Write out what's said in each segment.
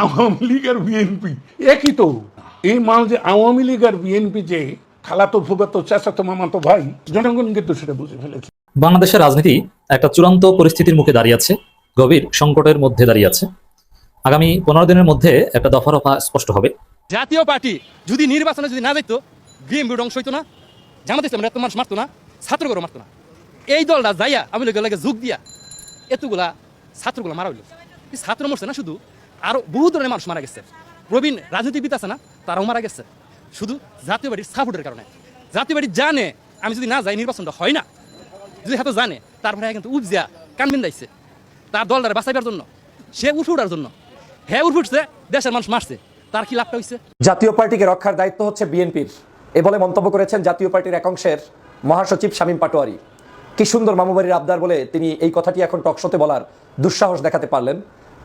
আওয়ামী লীগ আর BNP. একই তো। এই মাল যে আওয়ামী লীগ আর বিএনপি যে খালাতো ফুবাতো চাচাতো মামাতো ভাই জনগণ কিন্তু সেটা বুঝে ফেলেছে। বাংলাদেশের রাজনীতি একটা চূড়ান্ত পরিস্থিতির মুখে দাঁড়িয়ে আছে গভীর সংকটের মধ্যে দাঁড়িয়ে আছে। আগামী পনেরো দিনের মধ্যে একটা দফা রফা স্পষ্ট হবে। জাতীয় পার্টি যদি নির্বাচনে যদি না যেত বিএমপির অংশ হইতো না জামাত ইসলাম এত মানুষ মারতো না ছাত্রগুলো মারতো না। এই দলটা যাইয়া আমি লোকের লাগে যোগ দিয়া এতগুলা ছাত্রগুলো মারা হইল। ছাত্র মরছে না শুধু আরও বহু ধরনের মানুষ মারা গেছে। প্রবীণ রাজনীতিবিদ আছে না, তারাও মারা গেছে। শুধু জাতীয় পার্টির সাপোর্টের কারণে। জাতীয় পার্টি জানে, আমি যদি না যাই, নির্বাচনটা হয় না। যদি হয়তো জানে তারপরে কিন্তু উবজিয়া কানবিন দাইছে। তার দলটারে বাঁচাইবার জন্য, সে উঠে উঠার জন্য। হ্যাঁ উঠে উঠছে, দেশের মানুষ মারছে। তার কি লাভটা হয়েছে জাতীয় পার্টিকে রক্ষার দায়িত্ব হচ্ছে বিএনপির। এ বলে মন্তব্য করেছেন জাতীয় পার্টির একাংশের মহাসচিব শামীম পাটোয়ারি। কি সুন্দর মামুবাড়ির আবদার বলে তিনি এই কথাটি এখন টকশোতে বলার দুঃসাহস দেখাতে পারলেন।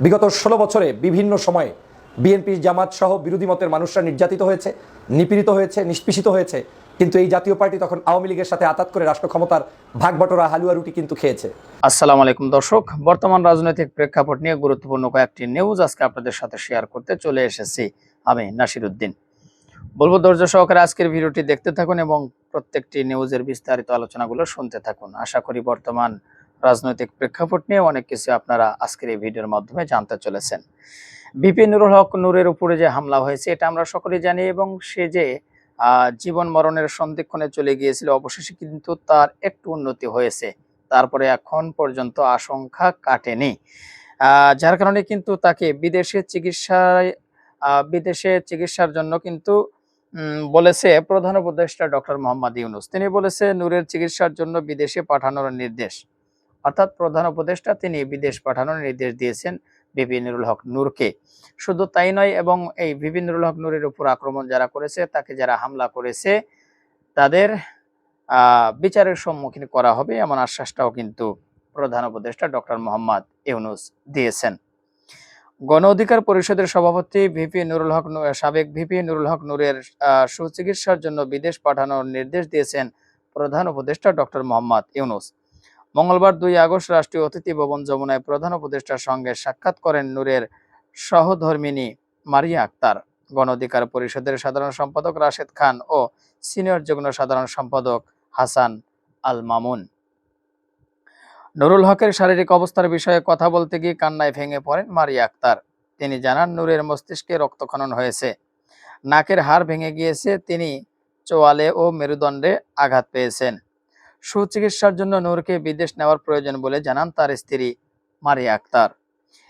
বিগত ষোলো বছরে বিভিন্ন সময়ে বিএনপি জামাত সহ বিরোধী মতের মানুষরা নির্যাতিত হয়েছে, নিপীড়িত হয়েছে, নিষ্পেষিত হয়েছে। কিন্তু এই জাতীয় পার্টি তখন আওয়ামী লীগের সাথে আতাত করে রাষ্ট্র ক্ষমতার ভাগবটরা হালুয়া রুটি কিন্তু খেয়েছে। আসসালামু আলাইকুম দর্শক, বর্তমান রাজনৈতিক প্রেক্ষাপট নিয়ে গুরুত্বপূর্ণ কয়েকটি নিউজ আজকে আপনাদের সাথে শেয়ার করতে চলে এসেছি আমি নাসির উদ্দিন। বলব ধৈর্য সহকারে আজকের ভিডিওটি দেখতে থাকুন এবং প্রত্যেকটি নিউজের বিস্তারিত আলোচনাগুলো শুনতে থাকুন। আশা করি বর্তমান রাজনৈতিক প্রেক্ষাপট নিয়ে অনেক কিছু আপনারা আজকের এই ভিডিওর মাধ্যমে জানতে চলেছেন। বিপি নুরুল হক নূরের উপরে যে হামলা হয়েছে, এটা আমরা সকলেই জানি এবং সে যে জীবন মরণের সন্ধিক্ষণে চলে গিয়েছিল, অবশেষে কিন্তু তার একটু উন্নতি হয়েছে। তারপরে এখন পর্যন্ত আশঙ্কা কাটেনি। যার কারণে কিন্তু তাকে বিদেশে চিকিৎসায় বিদেশে চিকিৎসার জন্য কিন্তু বলেছে প্রধান উপদেষ্টা ডক্টর মোহাম্মদ ইউনুস। তিনি বলেছে, নূরের চিকিৎসার জন্য বিদেশে পাঠানোর নির্দেশ। অর্থাৎ প্রধান উপদেষ্টা তিনি বিদেশ পাঠানোর নির্দেশ দিয়েছেন নুরুল হক নূরকে। শুধু তাই নয়, এবং এই বিপি নুরুল হক নূরের উপর আক্রমণ যারা করেছে, তাকে যারা হামলা করেছে, তাদের বিচারের সম্মুখীন করা হবে এমন আশ্বাসটাও কিন্তু প্রধান উপদেষ্টা ডক্টর মোহাম্মদ ইউনুস দিয়েছেন। গণ অধিকার পরিষদের সভাপতি ভিপি নুরুল হক সাবেক ভিপি নুরুল হক নূরের সুচিকিৎসার জন্য বিদেশ পাঠানোর নির্দেশ দিয়েছেন প্রধান উপদেষ্টা ডক্টর মোহাম্মদ ইউনুস। মঙ্গলবার দুই আগস্ট রাষ্ট্রীয় অতিথি ভবন যমুনায় প্রধান উপদেষ্টার সঙ্গে সাক্ষাৎ করেন নূরের সহধর্মিনী মারিয়া আক্তার। গণ অধিকার পরিষদের সাধারণ সম্পাদক রাশেদ খান ও সিনিয়র যুগ্ম সাধারণ সম্পাদক হাসান আল মামুন নুরুল হকের শারীরিক অবস্থার বিষয়ে কথা বলতে গিয়ে কান্নায় ভেঙে পড়েন মারিয়া আক্তার। তিনি জানান, নূরের মস্তিষ্কে রক্তক্ষরণ হয়েছে। নাকের হাড় ভেঙে গিয়েছে। তিনি চোয়ালে ও মেরুদণ্ডে আঘাত পেয়েছেন। সুচিকিৎসার জন্য নূরকে বিদেশ নেওয়ার প্রয়োজন বলে জানান তার স্ত্রী মারিয়া আক্তার।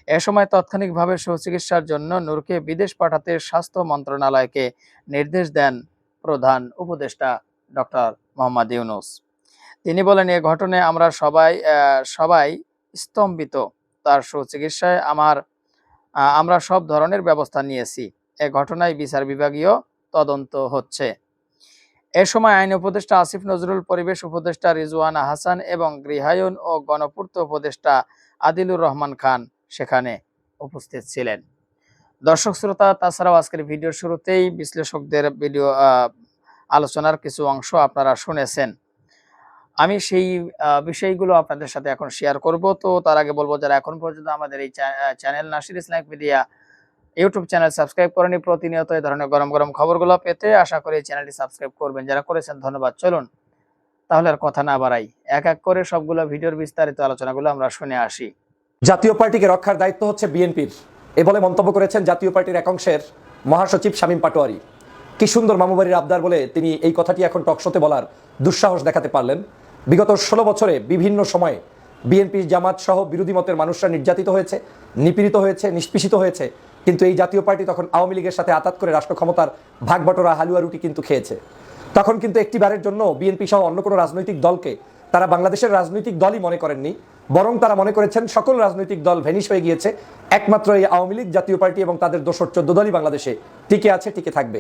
এ সময় তাৎক্ষণিকভাবে সুচিকিৎসার জন্য নূরকে বিদেশ পাঠাতে স্বাস্থ্য মন্ত্রণালয়কে নির্দেশ দেন প্রধান উপদেষ্টা ডক্টর মোহাম্মদ ইউনুস। তিনি বলেন, এ ঘটনায় আমরা সবাই সবাই স্তম্ভিত। তার সুচিকিৎসায় আমার আমরা সব ধরনের ব্যবস্থা নিয়েছি। এ ঘটনায় বিচার বিভাগীয় তদন্ত হচ্ছে। এ সময় আইন উপদেষ্টা আসিফ নজরুল, পরিবেশ উপদেষ্টা রিজওয়ানা হাসান এবং গৃহায়ন ও গণপূর্ত উপদেষ্টা আদিলুর রহমান খান সেখানে উপস্থিত ছিলেন। দর্শক শ্রোতা, তাছাড়াও আজকের ভিডিওর শুরুতেই বিশ্লেষকদের ভিডিও আলোচনার কিছু অংশ আপনারা শুনেছেন। আমি সেই বিষয়গুলো আপনাদের সাথে এখন শেয়ার করব। তো তার আগে বলব, যারা এখন পর্যন্ত আমাদের এই channel Nasir Islamic media YouTube channel subscribe করেনি প্রতিনিয়ত এই ধরনের গরম গরম খবরগুলো পেতে আশা করি চ্যানেলটি সাবস্ক্রাইব করবেন। যারা করেছেন, ধন্যবাদ। চলুন, তাহলে আর কথা না বাড়াই। এক এক করে সবগুলো ভিডিওর বিস্তারিত আলোচনাগুলো আমরা শুনে আসি। জাতীয় পার্টিকে রক্ষার দায়িত্ব হচ্ছে বিএনপির। এ বলে মন্তব্য করেছেন জাতীয় পার্টির একাংশের মহাসচিব শামীম পাটোয়ারি। কি সুন্দর মামুবাড়ির আবদার বলে তিনি এই কথাটি এখন টকশোতে বলার দুঃসাহস দেখাতে পারলেন। বিগত ষোলো বছরে বিভিন্ন সময়ে বিএনপি জামাত সহ বিরোধী মতের মানুষরা নির্যাতিত হয়েছে, নিপীড়িত হয়েছে, নিষ্পেষিত হয়েছে। কিন্তু এই জাতীয় পার্টি তখন আওয়ামী লীগের সাথে আতাত করে রাষ্ট্র ক্ষমতার ভাগবটরা হালুয়া রুটি কিন্তু খেয়েছে। তখন কিন্তু একটিবারের জন্য বিএনপি সহ অন্য কোনো রাজনৈতিক দলকে তারা বাংলাদেশের রাজনৈতিক দলই মনে করেননি, বরং তারা মনে করেছেন সকল রাজনৈতিক দল ভেনিশ হয়ে গিয়েছে, একমাত্র এই আওয়ামী লীগ জাতীয় পার্টি এবং তাদের দোসর চোদ্দ দলই বাংলাদেশে টিকে আছে, টিকে থাকবে।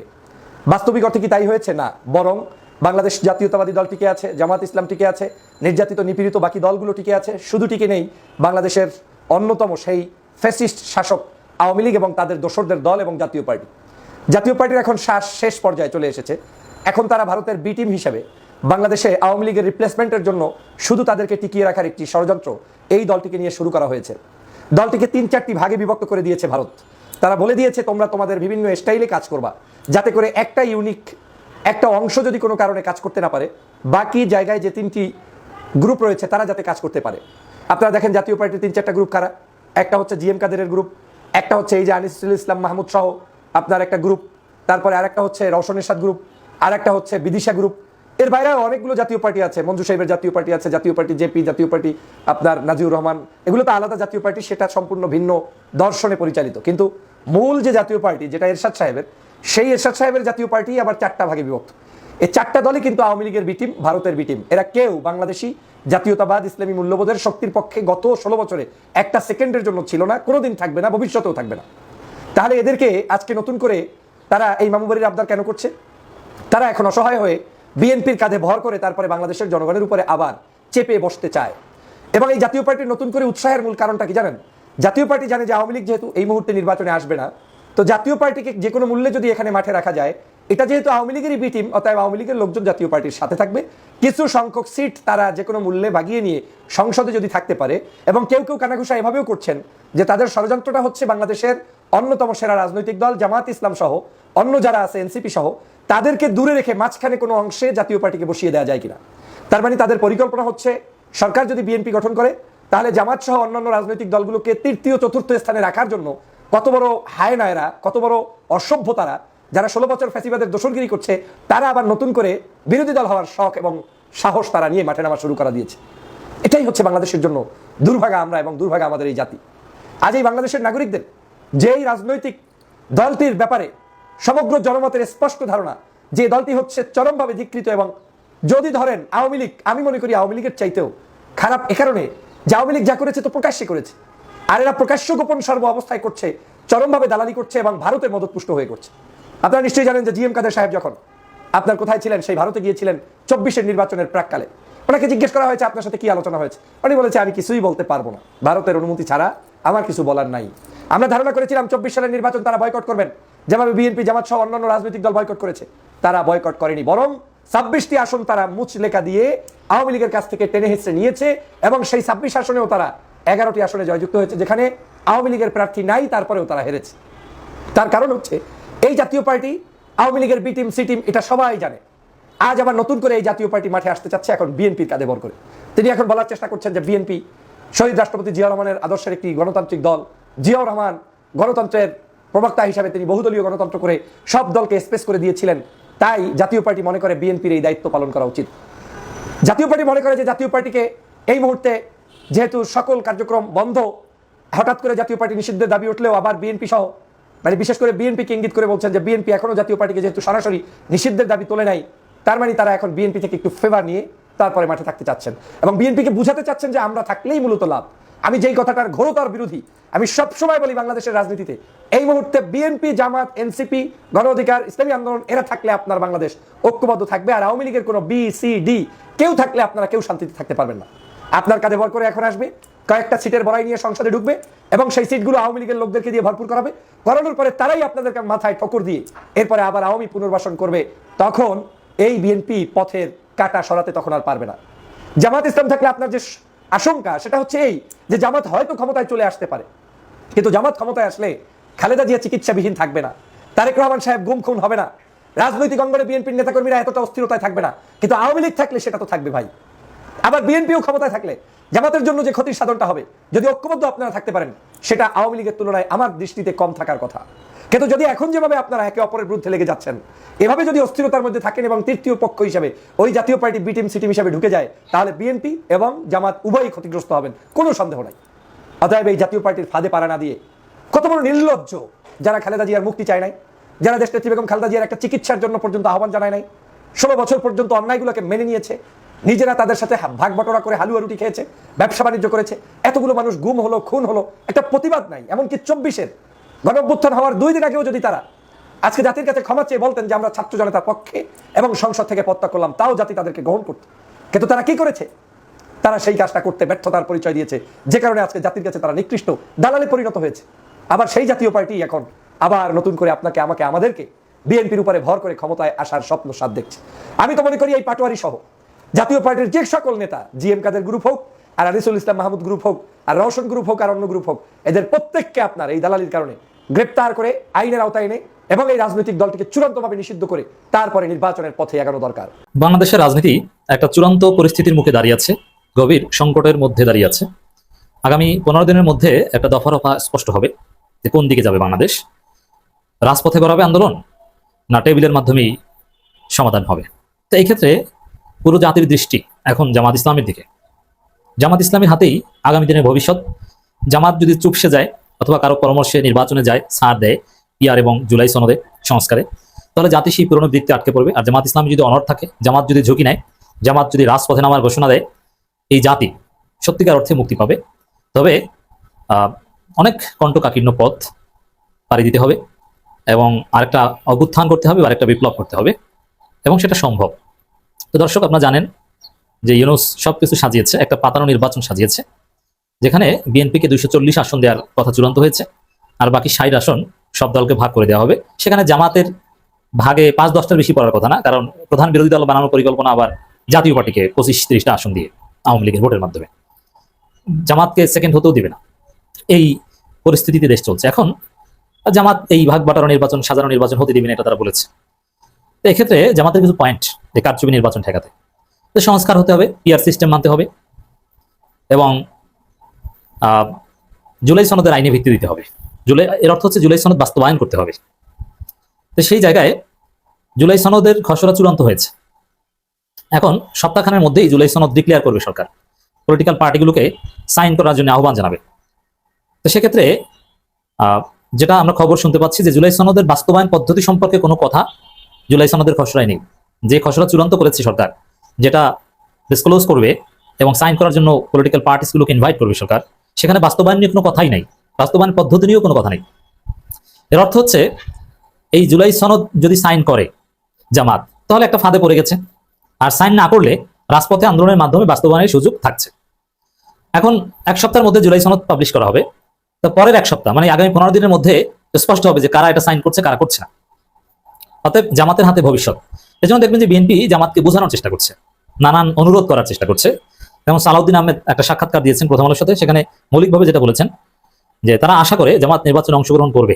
বাস্তবিক অর্থে কি তাই হয়েছে? না, বরং বাংলাদেশ জাতীয়তাবাদী দল টিকে আছে, জামাত ইসলাম টিকে আছে, নির্যাতিত, নিপীড়িত বাকি দলগুলো টিকে আছে, শুধু টিকে নেই, বাংলাদেশের অন্যতম সেই ফ্যাসিস্ট শাসক আওয়ামী লীগ এবং তাদের দোসরদের দল এবং জাতীয় পার্টি। জাতীয় পার্টির এখন শ্বাস শেষ পর্যায়ে চলে এসেছে। এখন তারা ভারতের বি টিম হিসেবে বাংলাদেশে আওয়ামী লীগের রিপ্লেসমেন্টের জন্য শুধু তাদেরকে টিকিয়ে রাখার একটি ষড়যন্ত্র এই দলটিকে নিয়ে শুরু করা হয়েছে। দলটিকে তিন চারটি ভাগে বিভক্ত করে দিয়েছে ভারত। তারা বলে দিয়েছে, তোমরা তোমাদের বিভিন্ন স্টাইলে কাজ করবা। যাতে করে একটা ইউনিক একটা অংশ যদি কোনো কারণে কাজ করতে না পারে, বাকি জায়গায় যে তিনটি গ্রুপ রয়েছে তারা যাতে কাজ করতে পারে। আপনারা দেখেন জাতীয় পার্টির তিন চারটা গ্রুপ কারা? একটা হচ্ছে জিএম কাদেরের গ্রুপ একটা হচ্ছে এই যে আনিসুল ইসলাম মাহমুদ সহ আপনার একটা গ্রুপ তারপরে আরেকটা হচ্ছে রওশন এরশাদ গ্রুপ আর একটা হচ্ছে বিদিশা গ্রুপ এর বাইরে অনেকগুলো জাতীয় পার্টি আছে, মঞ্জু সাহেবের জাতীয় পার্টি আছে, জাতীয় পার্টি জেপি জাতীয় পার্টি আপনার নাজিউর রহমান এগুলো তো আলাদা জাতীয় পার্টি, সেটা সম্পূর্ণ ভিন্ন দর্শনে পরিচালিত। কিন্তু মূল যে জাতীয় পার্টি, যেটা এরশাদ সাহেবের, সেই এরশাদ সাহেবের জাতীয় পার্টি আবার চারটা ভাগে বিভক্ত। এই চারটা দলই কিন্তু আওয়ামী লীগের বিটিম ভারতের বিটিম এরা কেউ, বাংলাদেশি জাতীয়তাবাদ, ইসলামী মূল্যবোধের শক্তির পক্ষে গত ষোলো বছরে একটা সেকেন্ডের জন্য ছিল না, কোনোদিন থাকবে না, ভবিষ্যতেও থাকবে না। তাহলে এদেরকে আজকে নতুন করে তারা এই মামুবাড়ির আবদার কেন করছে? তারা এখন অসহায় হয়ে বিএনপির কাঁধে ভর করে তারপরে বাংলাদেশের জনগণের উপরে আবার চেপে বসতে চায়। এবং এই জাতীয় পার্টির নতুন করে উৎসাহের মূল কারণটা কি জানেন? জাতীয় পার্টি জানে যে আওয়ামী লীগ যেহেতু এই মুহূর্তে নির্বাচনে আসবে না, তো জাতীয় পার্টিকে যে কোনো মূল্যে যদি এখানে মাঠে রাখা যায় এটা যেহেতু আওয়ামী লীগেরই বি টিম অতএব আওয়ামী লীগের লোকজন জাতীয় পার্টির সাথে থাকবে। কিছু সংখ্যক সিট তারা যে কোনো মূল্যে বাগিয়ে নিয়ে সংসদে যদি থাকতে পারে এবং কেউ কেউ কানাঘুষা এভাবেও করছেন যে তাদের ষড়যন্ত্রটা হচ্ছে বাংলাদেশের অন্যতম সেরা রাজনৈতিক দল জামাত ইসলাম সহ অন্য যারা আছে এনসিপি সহ, তাদেরকে দূরে রেখে মাঝখানে কোনো অংশে জাতীয় পার্টিকে বসিয়ে দেওয়া যায় কিনা। তার মানে তাদের পরিকল্পনা হচ্ছে সরকার যদি বিএনপি গঠন করে, তাহলে জামাত সহ অন্যান্য রাজনৈতিক দলগুলোকে তৃতীয় চতুর্থ স্থানে রাখার জন্য কত বড় হায়নায়রা, কত বড় অসভ্য তারা যারা ষোলো বছর ফ্যাসিবাদের দোষরগিরি করছে, তারা আবার নতুন করে বিরোধী দল হওয়ার শখ এবং সাহস তারা নিয়ে মাঠে নামা শুরু করা দিয়েছে। এটাই হচ্ছে বাংলাদেশের জন্য দুর্ভাগা আমরা এবং দুর্ভাগা আমাদের এই জাতি। আজ এই বাংলাদেশের নাগরিকদের যেই রাজনৈতিক দলটির ব্যাপারে সমগ্র জনমতের স্পষ্ট ধারণা, যে দলটি হচ্ছে চরমভাবে ধিকৃত এবং যদি ধরেন আওয়ামী লীগ, আমি মনে করি আওয়ামী লীগের চাইতেও খারাপ এ কারণে, যে আওয়ামী লীগ যা করেছে তো প্রকাশ্যে করেছে। আর এরা প্রকাশ্য গোপন সর্ব অবস্থায় করছে, চরমভাবে দালালি করছে এবং ভারতের মদতপুষ্ট হয়ে করছে। আপনারা নিশ্চয়ই জানেন যে জিএম কাদের সাহেব যখন আপনার কোথায় ছিলেন, সেই ভারতে গিয়েছিলেন চব্বিশের নির্বাচনের প্রাককালে। ওনাকে জিজ্ঞেস করা হয়েছে, আপনার সাথে কি আলোচনা হয়েছে? উনি বলেছে, আমি কিছুই বলতে পারব না। ভারতের অনুমতি ছাড়া আমার কিছু বলার নাই। আমরা ধারণা করেছিলাম চব্বিশ সালের নির্বাচন তারা বয়কট করবেন। যেভাবে বিএনপি, জামাত সহ অন্যান্য রাজনৈতিক দল বয়কট করেছে। তারা বয়কট করেনি, বরং ছাব্বিশটি আসন তারা মুচ লেখা দিয়ে আওয়ামী লীগের কাছ থেকে টেনে হেসড়ে নিয়েছে এবং সেই ছাব্বিশ আসনেও তারা এগারোটি আসনে জয়যুক্ত হয়েছে, যেখানে আওয়ামী লীগের প্রার্থী নাই, তারপরেও তারা হেরেছে। তার কারণ হচ্ছে এই জাতীয় পার্টি, আওয়ামী লীগের বি টিম, সি টিম, এটা সবাই জানে। আজ আবার নতুন করে এই জাতীয় পার্টি মাঠে আসতে চাচ্ছে এখন বিএনপির কাঁধে ভর করে। তিনি এখন বলার চেষ্টা করছেন যে বিএনপি, শহীদ রাষ্ট্রপতি জিয়া রহমানের আদর্শের একটি গণতান্ত্রিক দল, জিয়াউর রহমান গণতন্ত্রের প্রবক্তা হিসাবে তিনি বহুদলীয় গণতন্ত্র করে সব দলকে স্পেস করে দিয়েছিলেন। তাই জাতীয় পার্টি মনে করে বিএনপির এই দায়িত্ব পালন করা উচিত। জাতীয় পার্টি মনে করে যে জাতীয় পার্টিকে এই মুহূর্তে যেহেতু সকল কার্যক্রম বন্ধ, হঠাৎ করে জাতীয় পার্টি নিষিদ্ধের দাবি উঠলেও আবার বিএনপি সহ মানে বিশেষ করে বিএনপিকে ইঙ্গিত করে বলছেন যে বিএনপি এখনও জাতীয় পার্টিকে যেহেতু সরাসরি নিষিদ্ধের দাবি তোলে নাই, তার মানে তারা এখন বিএনপি থেকে একটু ফেভার নিয়ে তারপরে মাঠে থাকতে চাচ্ছেন। এবং বিএনপিকে বুঝাতে চাচ্ছেন যে আমরা থাকলেই মূলত লাভ। আমি যেই কথাটার ঘোরতর বিরোধী, আমি সবসময় বলি বাংলাদেশের রাজনীতিতে, এই মুহূর্তে বিএনপি জামাত এনসিপি গণ অধিকার, ইসলামী আন্দোলন, এরা থাকলে আপনার বাংলাদেশ ঐক্যবদ্ধ থাকবে আর আওয়ামী লীগের কোনো বি সি ডি কেউ থাকলে আপনারা কেউ শান্তিতে থাকতে পারবেন না। আপনার কাঁধে ভর করে এখন আসবে। কয়েকটা সিটের বড়াই নিয়ে সংসদে ঢুকবে এবং সেই সিটগুলো আওয়ামী লীগের লোকদেরকে দিয়ে ভরপুর করাবে। করানোর পরে তারাই আপনাদেরকে মাথায় ঠকর দিয়ে এরপরে আবার আওয়ামী পুনর্বাসন করবে। তখন এই বিএনপি পথের কাটা সরাতে তখন আর পারবে না। জামাত ইসলাম থাকলে আপনার যে আশঙ্কা, সেটা হচ্ছে এই যে জামাত হয়তো ক্ষমতায় চলে আসতে পারে। কিন্তু জামাত ক্ষমতায় আসলে খালেদা জিয়া চিকিৎসাবিহীন থাকবে না। তারেক রহমান সাহেব গুম খুন হবে না। রাজনৈতিক অঙ্গনে বিএনপির নেতাকর্মীরা এতটা অস্থিরতায় থাকবে না। কিন্তু আওয়ামী লীগ থাকলে সেটা তো থাকবে ভাই। আবার বিএনপিও ক্ষমতায় থাকলে জামাতের জন্য যে ক্ষতির সাধনটা হবে, যদি ঐক্যবদ্ধ আপনারা থাকতে পারেন, সেটা আওয়ামী লীগের তুলনায় আমার দৃষ্টিতে কম থাকার কথা। কিন্তু যদি এখন যেভাবে আপনারা একে অপরের বিরুদ্ধে লেগে যাচ্ছেন, এভাবে যদি অস্থিরতার মধ্যে থাকেন এবং তৃতীয় পক্ষ হিসাবে ওই Jatiya Party B team C team হিসাবে ঢুকে যায়, তাহলে বিএনপি এবং জামাত উভয়ই ক্ষতিগ্রস্ত হবেন, কোনো সন্দেহ নাই। অতএব এই জাতীয় পার্টির ফাঁদে পাড়া না দিয়ে কত বড় নির্লজ্জ যারা খালেদা জিয়ার মুক্তি চায় নাই, যারা দেশনেত্রী বেগম খালেদা জিয়ার একটা চিকিৎসার জন্য পর্যন্ত আহ্বান জানায় নাই, ষোলো বছর পর্যন্ত অন্যায়গুলোকে মেনে নিয়েছে নিজেরা তাদের সাথে ভাগ বটরা করে হালুয়া রুটি খেয়েছে, ব্যবসা বাণিজ্য করেছে। এতগুলো মানুষ গুম হলো, খুন হলো, একটা প্রতিবাদ নাই, এমনকি চব্বিশের। গণঅভ্যুত্থান হওয়ার দুই দিন আগেও যদি তারা আজকে জাতির কাছে ক্ষমা চেয়ে বলতেন যে আমরা ছাত্র জনতার পক্ষে এবং সংসদ থেকে পত্তা করলাম, তাও জাতি তাদেরকে গ্রহণ করত। কিন্তু তারা কি করেছে? তারা সেই কাজটা করতে ব্যর্থতার পরিচয় দিয়েছে। যে কারণে আজকে জাতির কাছে তারা নিকৃষ্ট, দালালে পরিণত হয়েছে। আবার সেই জাতীয় পার্টি এখন আবার নতুন করে আপনাকে, আমাকে, আমাদেরকে বিএনপির উপরে ভর করে ক্ষমতায় আসার স্বপ্ন সাদ দেখছে। আমি তো মনে করি এই পাটোয়ারি সহ জাতীয় পার্টির যে সকল নেতা জিএম কাদের গ্রুপ হোক, আর আনিসুল ইসলাম মাহমুদ গ্রুপ হোক, আর রওশন গ্রুপ হোক, আর অন্য গ্রুপ হোক, এদের প্রত্যেককে আপনার এই দালালির কারণে গ্রেপ্তার করে আইনের আওতায় এনে এবং এই রাজনৈতিক দলটিকে চূড়ান্তভাবে নিষিদ্ধ করে তারপরে নির্বাচনের পথে এগানো দরকার। বাংলাদেশের রাজনীতি একটা চূড়ান্ত পরিস্থিতির মুখে দাঁড়িয়ে আছে, গভীর সংকটের মধ্যে দাঁড়িয়ে আছে। আগামী পনেরো দিনের মধ্যে একটা দফা রফা স্পষ্ট হবে যে কোন দিকে যাবে বাংলাদেশ। রাজপথে গড়াবে আন্দোলন না টেবিলের মাধ্যমেই সমাধান হবে। তো এই ক্ষেত্রে পুরো জাতির দৃষ্টি এখন জামাত ইসলামের দিকে। জামাত ইসলামের হাতেই আগামী দিনের ভবিষ্যৎ। জামাত যদি চুপসে যায় অথবা কারও পরামর্শে নির্বাচনে যায় ছাড় দেয় পিয়ার এবং জুলাই সনদে সংস্কারে, তাহলে জাতি সেই পুরনো বৃত্তে আটকে পড়বে। আর জামাত ইসলামী যদি অনর থাকে, জামাত যদি ঝুঁকি নেয়, জামাত যদি রাজপথে নামার ঘোষণা দেয়, এই জাতি সত্যিকার অর্থে মুক্তি পাবে। তবে অনেক কণ্ঠকাকীর্ণ পথ পাড়ি দিতে হবে এবং আরেকটা অভ্যুত্থান করতে হবে, আরেকটা বিপ্লব করতে হবে এবং সেটা সম্ভব। তো দর্শক, আপনারা জানেন যে ইউনুস সবকিছু সাজিয়েছে, একটা পাতানো নির্বাচন সাজিয়েছে, যেখানে বিএনপিকে দুইশো চল্লিশ আসন দেওয়ার কথা চূড়ান্ত হয়েছে, আর বাকি ষাট আসন সব দলকে ভাগ করে দেওয়া হবে। সেখানে জামাতের ভাগে পাঁচ দশটার বেশি পড়ার কথা না, কারণ প্রধান বিরোধী দল বানানোর পরিকল্পনা আবার জাতীয় পার্টিকে পঁচিশ তিরিশটা আসন দিয়ে আওয়ামী লীগের ভোটের মাধ্যমে। জামাতকে সেকেন্ড হতেও দিবে না। এই পরিস্থিতিতে দেশ চলছে। এখন জামাত এই ভাগ বাটারো নির্বাচন, সাজানো নির্বাচন হতে দিবে না, এটা তারা বলেছে। এক্ষেত্রে জামাতের কিছু পয়েন্ট যে কারচুপি নির্বাচন ঠেকাতে। সংস্কার হতে হবে পিআর সিস্টেম মানতে হবে এবং জুলাই সনদের আইনে ভিত্তি দিতে হবে। জুলাই, এর অর্থ হচ্ছে জুলাই সনদ বাস্তবায়ন করতে হবে। তো সেই জায়গায় জুলাই সনদের খসড়া চূড়ান্ত হয়েছে। এখন সপ্তাহখানের মধ্যেই জুলাই সনদ ডিক্লেয়ার করবে সরকার। পলিটিক্যাল পার্টিগুলোকে সাইন করার জন্য আহ্বান জানাবে। তো সেক্ষেত্রে যেটা আমরা খবর শুনতে পাচ্ছি যে জুলাই সনদের বাস্তবায়ন পদ্ধতি সম্পর্কে কোনো কথা জুলাই সনদের খসড়ায় নেই। যে খসড়া চূড়ান্ত করেছে সরকার, যেটা ডিসক্লোজ করবে এবং সাইন করার জন্য পলিটিক্যাল পার্টিসগুলোকে ইনভাইট করবে সরকার, সেখানে বাস্তবায়ন নিয়ে কোনো কথাই নাই। বাস্তবায়ন পদ্ধতি নিয়েও কোনো কথা নেই। এর অর্থ হচ্ছে, এই জুলাই সনদ যদি সাইন করে জামাত, তাহলে একটা ফাঁদে পড়ে গেছে। আর সাইন না করলে রাজপথে আন্দোলনের মাধ্যমে বাস্তবায়নের সুযোগ থাকছে। এখন এক সপ্তাহের মধ্যে জুলাই সনদ পাবলিশ করা হবে। তো পরের এক সপ্তাহ মানে আগামী পনেরো দিনের মধ্যে স্পষ্ট হবে যে কারা এটা সাইন করছে, কারা করছে না। অতএব জামাতের হাতে ভবিষ্যৎ। এজন্য দেখবেন যে বিএনপি জামাতকে বোঝানোর চেষ্টা করছে। নানান অনুরোধ করার চেষ্টা করছে। যেমন সালাউদ্দিন আহমেদ একটা সাক্ষাৎকার দিয়েছেন প্রথম আলোর সাথে, সেখানে মৌলিকভাবে যেটা বলেছেন যে তারা আশা করে জামাত নির্বাচনে অংশগ্রহণ করবে।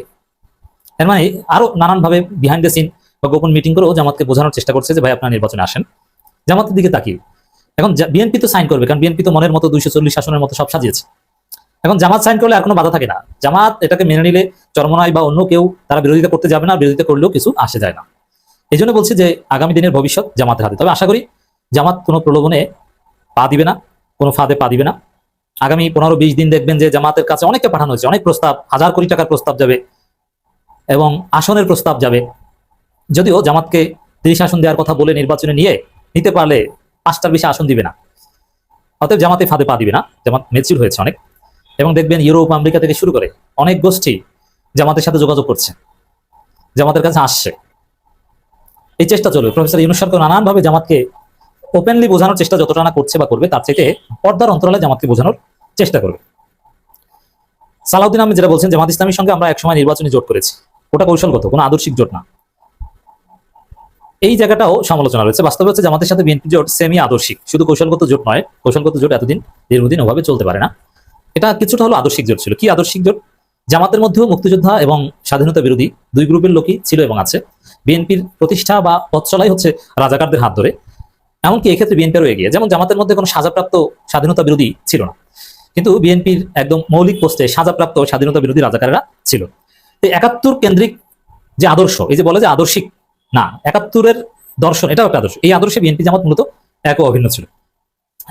এর মানে আরও নানানভাবে বিহাইন্ড দ্য সিন বা গোপন মিটিং করেও জামাতকে বোঝানোর চেষ্টা করছে যে ভাই আপনারা নির্বাচনে আসেন। জামাতের দিকে তাকিয়ে। এখন বিএনপি তো সাইন করবে, কারণ বিএনপি তো মনের মতো দুইশো চল্লিশ আসনের মতো সব সাজিয়েছে। এখন জামাত সাইন করলে আর কোনো বাধা থাকে না। জামাত এটাকে মেনে নিলে চরমনাই বা অন্য কেউ তারা বিরোধিতা করতে যাবে না, বিরোধিতা করলেও কিছু আসে যায় না। এই জন্য বলছি যে আগামী দিনের ভবিষ্যৎ জামাতের হাতে। তবে আশা করি জামাত কোনো প্রলোভনে পা দিবে না, কোনো ফাঁদে পা দিবে না। আগামী পনেরো বিশ দিন দেখবেন যে জামাতের কাছে অনেককে পাঠানো হয়েছে। অনেক প্রস্তাব, হাজার কোটি টাকার প্রস্তাব যাবে এবং আসনের প্রস্তাব যাবে। যদিও জামাতকে তিরিশ আসন দেওয়ার কথা বলে নির্বাচনে নিয়ে নিতে পারলে পাঁচটার বেশি আসন দিবে না। অতএব জামাতে ফাঁদে পা দিবে না। জামাত মেচিউর হয়েছে অনেক। এবং দেখবেন ইউরোপ, আমেরিকা থেকে শুরু করে অনেক গোষ্ঠী জামাতের সাথে যোগাযোগ করছে, জামাতের কাছে আসছে। এই চেষ্টা চলবে। প্রফেসর ইউনুস সরকার নানানভাবে জামাতকে ওপেনলি বোঝানোর চেষ্টা যতটা না করছে বা করবে, তার চাইতে পর্দার অন্তরালে জামাতকে বোঝানোর চেষ্টা করবে। সালাউদ্দিন আহমেদ যেটা বলছেন, জামাত ইসলামীর সঙ্গে আমরা একসময় নির্বাচনী জোট করেছি। ওটা কৌশলগত, কোনো আদর্শিক জোট না। এই জায়গাটাও সমালোচনা রয়েছে। বাস্তবে হচ্ছে জামাতের সাথে বিএনপি জোট সেমি আদর্শিক শুধু কৌশলগত জোট নয়, কৌশলগত জোট এতদিন দীর্ঘদিন ওভাবে চলতে পারে না। এটা কিছুটা হলো আদর্শিক জোট ছিল। কি আদর্শিক জোট? জামাতের মধ্যেও মুক্তিযোদ্ধা এবং স্বাধীনতা বিরোধী দুই গ্রুপের লোকই ছিল এবং আছে। বিএনপির প্রতিষ্ঠা বা পথ চলাই হচ্ছে রাজাকারদের হাত ধরে। এমনকি এক্ষেত্রে বিএনপিরও এগিয়ে। যেমন জামাতের মধ্যে কোনো সাজাপ্রাপ্ত স্বাধীনতা বিরোধী ছিল না। কিন্তু বিএনপির একদম মৌলিক পোস্টে সাজাপ্রাপ্ত স্বাধীনতা বিরোধী রাজাকারেরা ছিল। তো একাত্তর কেন্দ্রিক যে আদর্শ, এই যে বলে যে আদর্শিক, না, একাত্তরের দর্শন, এটাও একটা আদর্শ। এই আদর্শে বিএনপি জামাত মূলত এক অভিন্ন ছিল।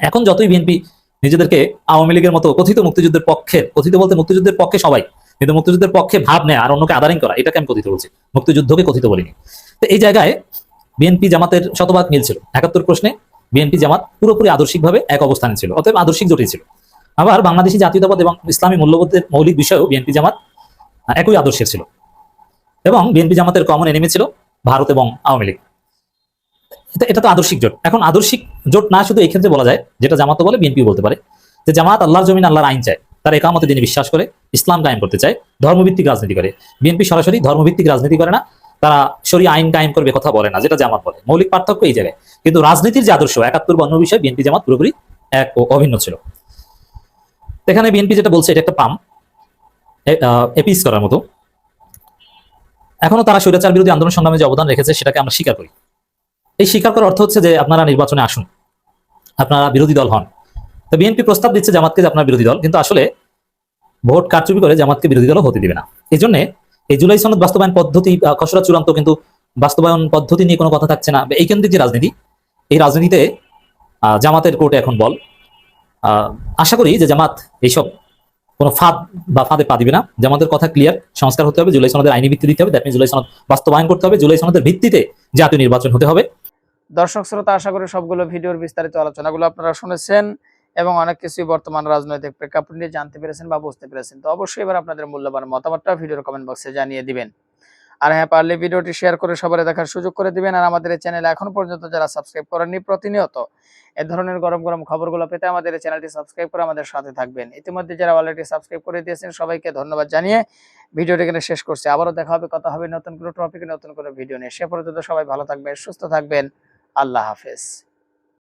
এখন যতই বিএনপি নিজেদেরকে আওয়ামী লীগের মতো কথিত মুক্তিযুদ্ধের পক্ষে, কথিত বলতে মুক্তিযুদ্ধের পক্ষে সবাই, কিন্তু মুক্তিযুদ্ধের পক্ষে ভাব নেয় আর অন্যকে আদারিং করা, এটাকে আমি কথিত বলছি। মুক্তিযুদ্ধকে কথিত বলিনি। তো এই জায়গায় বিএনপি জামাতের শতভাগ মিল ছিল একাত্তর প্রশ্নে বিএনপি জামাত পুরোপুরি আদর্শিকভাবে এক অবস্থানে ছিল, অতএব আদর্শিক জোটই ছিল। আবার বাংলাদেশি জাতীয়তাবাদ এবং ইসলামী মূল্যবোধের মৌলিক বিষয়েও বিএনপি জামাত একই আদর্শের ছিল। এবং বিএনপি জামাতের কমন এনিমি ছিল ভারত এবং আওয়ামী লীগ। এটা- তো আদর্শিক জোট। এখন আদর্শিক জোট না, শুধু এই ক্ষেত্রে বলা যায়, যেটা জামাত বলে বিএনপি বলতে পারে, যে জামাত আল্লাহর জমিন, আল্লাহর আইন চায়। তার একামতে তিনি বিশ্বাস করে, ইসলাম কায়েম করতে চায়, ধর্মভিত্তিক রাজনীতি করে। বিএনপি সরাসরি ধর্মভিত্তিক রাজনীতি করে না, তারা সরি আইন কায়েম করবে কথা বলে না, যেটা জামাত বলে। মৌলিক পার্থক্য এই জায়গায়। কিন্তু রাজনীতির যে আদর্শ, একাত্তর বা অন্য বিষয়ে বিএনপি জামাত পুরোপুরি এক ও অভিন্ন ছিল। এখানে বিএনপি যেটা বলছে, এটা একটা পাম। এপিস করার মতো। এখনও তারা স্বৈরাচার বিরোধী আন্দোলন সংগ্রামে যে অবদান রেখেছে, সেটাকে আমরা স্বীকার করি। এই স্বীকার করার অর্থ হচ্ছে যে আপনারা নির্বাচনে আসুন। আপনারা বিরোধী দল হন। তো বিএনপি প্রস্তাব দিচ্ছে জামাতকে যে আপনার বিরোধী দল, কিন্তু আসলে ভোট কারচুপি করে জামাতকে বিরোধী দলও হতে দিবে না। এই জন্য এই জুলাই সনদ বাস্তবায়ন পদ্ধতি খসড়া চূড়ান্ত কিন্তু বাস্তবায়ন পদ্ধতি নিয়ে কোনো কথা থাকছে না। এই কেন্দ্রিক যে রাজনীতি, এই রাজনীতিতে জামাতের কোর্টে এখন বল। আশা করি যে জামাত এইসব কোনো ফাঁদ বা ফাঁদে পা দিবে না। জামাতের কথা ক্লিয়ার, সংস্কার হতে হবে, জুলাই সনদের আইনি ভিত্তি দিতে হবে। দ্যাট জুলাই সনদ বাস্তবায়ন করতে হবে। জুলাই সনদের ভিত্তিতে জাতীয় নির্বাচন হতে হবে। দর্শক শ্রোতা, আশা করি সবগুলো ভিডিওর বিস্তারিত আলোচনাগুলো আপনারা শুনেছেন এবং অনেক কিছুই বর্তমান রাজনৈতিক প্রেক্ষাপট নিয়ে জানতে পেরেছেন বা বুঝতে পেরেছেন। তো অবশ্যই এবার আপনাদের মূল্যবান মতামতটা ভিডিওর কমেন্ট বক্সে জানিয়ে দিবেন। আর হ্যাঁ পারলে ভিডিওটি শেয়ার করে সবাই দেখার সুযোগ করে দিবেন। আর আমাদের এই চ্যানেলে এখনও পর্যন্ত যারা সাবস্ক্রাইব করেননি, প্রতিনিয়ত এ ধরনের গরম গরম খবরগুলো পেতে আমাদের এই চ্যানেলটি সাবস্ক্রাইব করে আমাদের সাথে থাকবেন। ইতিমধ্যে যারা অলরেডি সাবস্ক্রাইব করে দিয়েছেন, সবাইকে ধন্যবাদ জানিয়ে ভিডিওটি এখানে শেষ করছি। আবারও দেখা হবে, কথা হবে নতুন কোনো টপিকে নতুন কোনো ভিডিও নিয়ে। সে পর্যন্ত সবাই ভালো থাকবেন, সুস্থ থাকবেন। আল্লাহ হাফেজ।